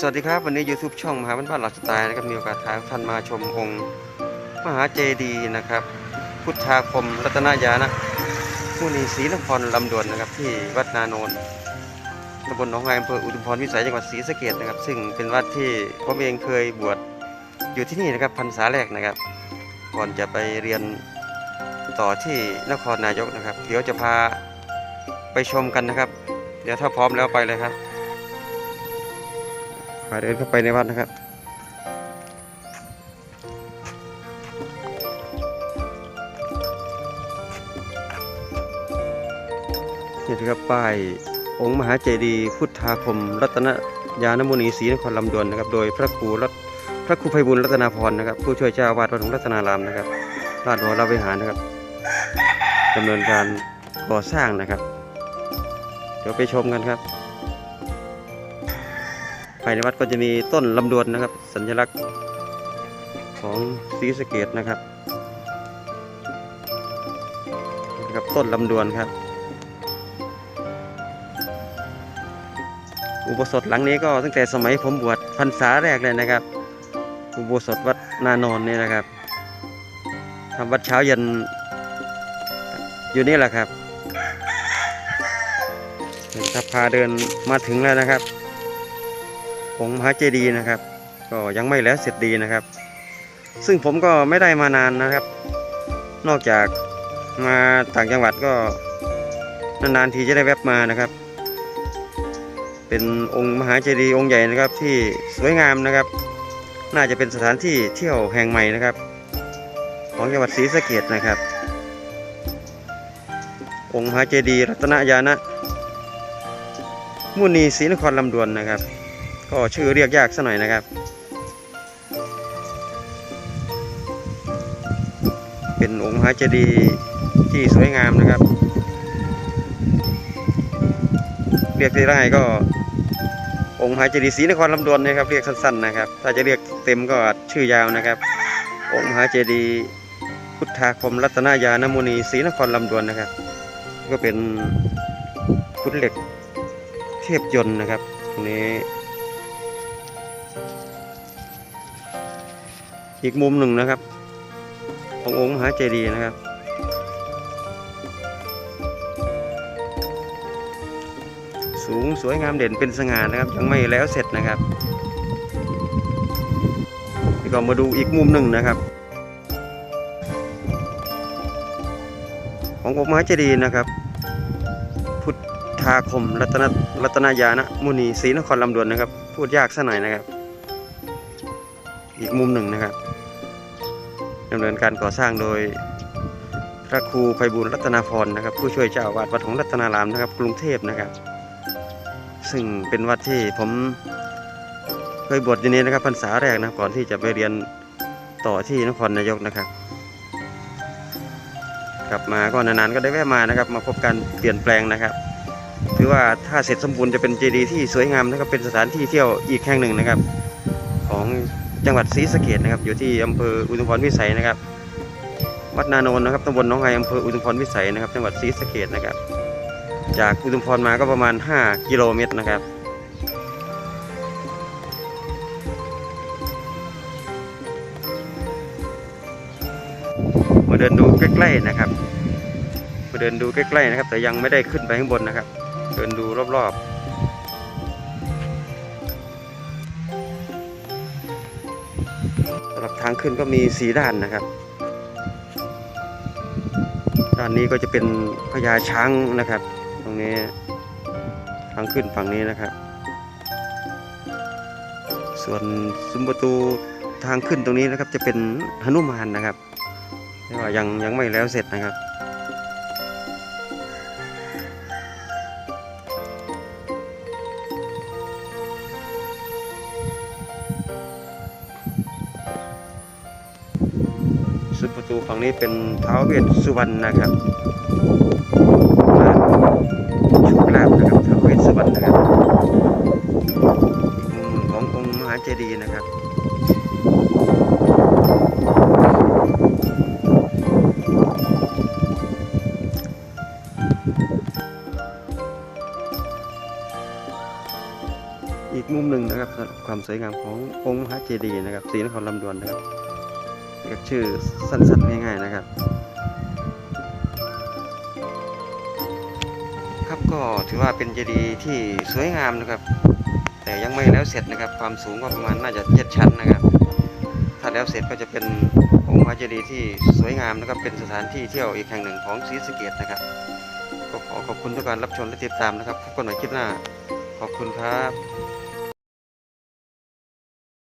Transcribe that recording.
สวัสดีครับ วันนี้ YouTube ช่องมหาบ้านบ้านหลักสไตล์นะครับมีโอกาสพาท่านมาชมองค์มหาเจดีย์นะครับ พุทธาคมรัตนายานะมุนีศรีนครลำดวนนะครับ ที่วัดนาโนนตำบลหนองไฮอำเภออุทุมพรวิสัยจังหวัดศรีสะเกษนะครับ ซึ่งเป็นวัดที่ผมเองเคยบวชอยู่ที่นี่นะครับพรรษาแรกนะครับ ก่อนจะไปเรียนต่อที่นครนายกนะครับ เดี๋ยวจะพาไปชมกันนะครับ เดี๋ยวถ้าพร้อมแล้วไปเลยครับ พาเดินเข้าไปในวัดนะครับ นี่นะครับป้ายองค์มหาเจดีย์พุทธาคม รัตนยานมุนีศรีนครลำดวนนะครับ โดยพระครูรัตพระครูไพบุญรัตนาพรนะครับ ผู้ช่วยเจ้าวาสวัดหลวงรัตนารามนะครับราชวรวิหารนะครับดำเนินการก่อสร้างนะครับ เดี๋ยวไปชมกันครับ ภายในวัดก็จะมีต้นลำดวนนะครับ สัญลักษณ์ของศรีสะเกดนะครับนะครับต้นลำดวนครับ อุโบสถหลังนี้ก็ตั้งแต่สมัยผมบวชพรรษาแรกเลยนะครับ อุโบสถวัดนานอนนี่นะครับทำวัดเช้าเย็นอยู่นี่แหละครับเห็นครับพาเดินมาถึงแล้วนะครับ องค์มหาเจดีย์นะครับ ก็ยังไม่แล้วเสร็จดีนะครับ ซึ่งผมก็ไม่ได้มานานนะครับ นอกจากมาต่างจังหวัดก็นานๆทีจะได้แวบมานะครับ เป็นองค์มหาเจดีย์องค์ใหญ่นะครับที่สวยงามนะครับ น่าจะเป็นสถานที่เที่ยวแห่งใหม่นะครับ ของจังหวัดศรีสะเกดนะครับ องค์มหาเจดีย์รัตนยานะ มุนีศรีนครลำดวนนะครับ ก็ชื่อเรียกยากสัหน่อยนะครับ เป็นองค์มหาเจดีย์ที่สวยงามนะครับ เรียกได้ก็ องค์มหาเจดีย์ศรีนครลำดวนนะครับ เรียกสั้นๆนะครับ ถ้าจะเรียกเต็มก็ชื่อยาวนะครับ องค์มหาเจดีย์พุทธาคมรัตนายานมุนีศรีนครลำดวนนะครับ ก็เป็นพุทธเหล็กเทพยนต์นะครับตรงนี้ อีกมุมหนึ่งนะครับ ขององค์มหาเจดีย์นะครับ สูงสวยงามเด่นเป็นสง่านะครับ ยังไม่แล้วเสร็จนะครับนี่ก็มาดูอีกมุมหนึ่งนะครับ ขององค์มหาเจดีย์นะครับ พุทธาคมรัตนรัตนายานะมุนีศรีนครลำดวนนะครับ พูดยากสัหน่อยนะครับอีกมุมหนึ่งนะครับ ดำเนินการก่อสร้างโดยพระครูไพบูลย์รัตนาพรนะครับ ผู้ช่วยเจ้าอาวาสวัดของรัตนารามนะครับ กรุงเทพนะครับ ซึ่งเป็นวัดที่ผมเคยบวชอยู่นี้นะครับพรรษาแรกนะก่อนที่จะไปเรียนต่อที่นครนายกนะครับ กลับมาก็นานๆก็ได้แวะมานะครับ มาพบการเปลี่ยนแปลงนะครับถือว่าถ้าเสร็จสมบูรณ์จะเป็นเจดีย์ที่สวยงามนะครับเป็นสถานที่เที่ยวอีกแห่งหนึ่งนะครับ จังหวัดศรีสะเกดนะครับ อยู่ที่อำเภออุทุมพรวิสัยนะครับ วัดนาโนนนะครับตำบลหนองไฮอำเภออุทุมพรวิสัยนะครับ จังหวัดศรีสะเกดนะครับ จากอุทุมพรมาก็ประมาณ 5 กิโลเมตรนะครับมาเดินดูใกล้ๆนะครับ มาเดินดูใกล้ๆนะครับ แต่ยังไม่ได้ขึ้นไปข้างบนนะครับ เดินดูรอบๆางขึ้นก็มีสีด้านนะครับ ด้านนี้ก็จะเป็นพญาช้างนะครับ ตรงนี้ทางขึ้นฝั่งนี้นะครับ ส่วนซุ้มประตูทางขึ้นตรงนี้นะครับจะเป็นหนุมานนะครับแต่ว่ายังยังไม่แล้วเสร็จนะครับ ตูฝั่งนี้เป็นท้าวเวสสุวรรณนะครับโชคลาภนะครับท้าวเวสสุวรรณนะครับอืมขององค์มหาเจดีย์นะครับอีกมุมหนึ่งนะครับความสวยงามขององค์มหาเจดีย์นะครับศรีนครลำดวนนะครับ นี่ก็ชื่อสั้นๆง่ายๆนะครับ ครับก็ถือว่าเป็นเจดีย์ที่สวยงามนะครับ แต่ยังไม่แล้วเสร็จนะครับ ความสูงก็ประมาณน่าจะเจ็ดชั้นนะครับ ถ้าแล้วเสร็จก็จะเป็นองค์มหาเจดีย์ที่สวยงามนะครับ เป็นสถานที่เที่ยวอีกแห่งหนึ่งของศรีสะเกษนะครับก็ขอขอบคุณทุกการรับชมและติดตามนะครับพบกันใหม่คลิปหน้า ขอบคุณครับ